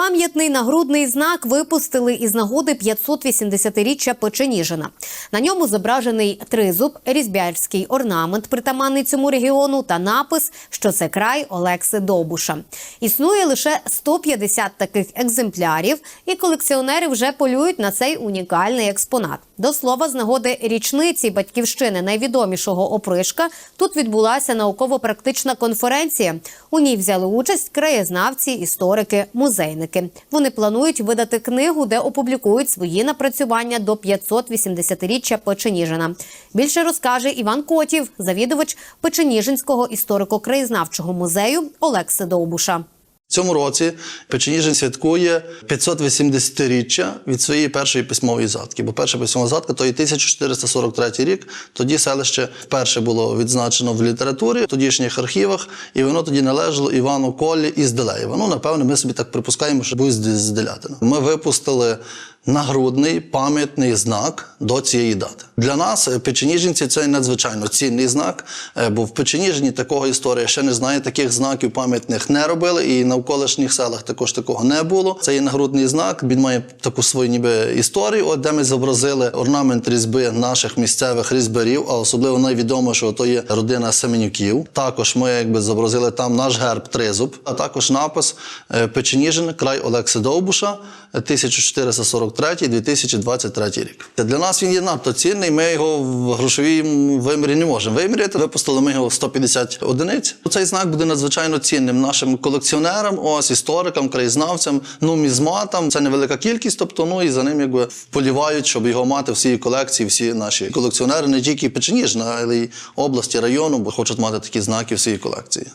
Пам'ятний нагрудний знак випустили із нагоди 580-річчя Печеніжина. На ньому зображений тризуб, різьбярський орнамент, притаманний цьому регіону, та напис, що це край Олекси Довбуша. Існує лише 150 таких екземплярів, і колекціонери вже полюють на цей унікальний експонат. До слова, з нагоди річниці батьківщини найвідомішого опришка тут відбулася науково-практична конференція. У ній взяли участь краєзнавці, історики, музейники. Вони планують видати книгу, де опублікують свої напрацювання до 580-річчя Печеніжина. Більше розкаже Іван Котів, завідувач Печеніжинського історико-краєзнавчого музею Олекси Довбуша. Цьому році Печеніжин святкує 580-річчя від своєї першої письмової задки. Бо перша письмова задка то є 1443 рік. Тоді селище вперше було відзначено в літературі, в тодішніх архівах, і воно тоді належало Івану Колі із Делеєва. Ну, напевне, ми собі так припускаємо, що був з Делятина. Ми випустили нагрудний пам'ятний знак до цієї дати. Для нас, е, печеніженці, це надзвичайно цінний знак, е, бо в Печеніжині такого історія ще не знає, таких знаків пам'ятних не робили, і на навколишніх селах також такого не було. Це є нагрудний знак. Він має таку свою ніби історію, от де ми зобразили орнамент різьби наших місцевих різьбарів, а особливо найвідомішого то є родина Семенюків. Також ми якби зобразили там наш герб тризуб, а також напис е, Печеніжин, край Олекси Довбуша, 1443-2023 рік. Для нас він є надто цінний. Ми його в грошовій вимірі не можемо виміряти. Випустили ми його 150 одиниць. Цей знак буде надзвичайно цінним нашим колекціонерам, ось історикам, краєзнавцям, нумізматам. Це невелика кількість, тобто ну і за ним якби вполівають, щоб його мати в всій колекції. Всі наші колекціонери не тільки Печеніжна, але й області, району, бо хочуть мати такі знаки в своїй колекції.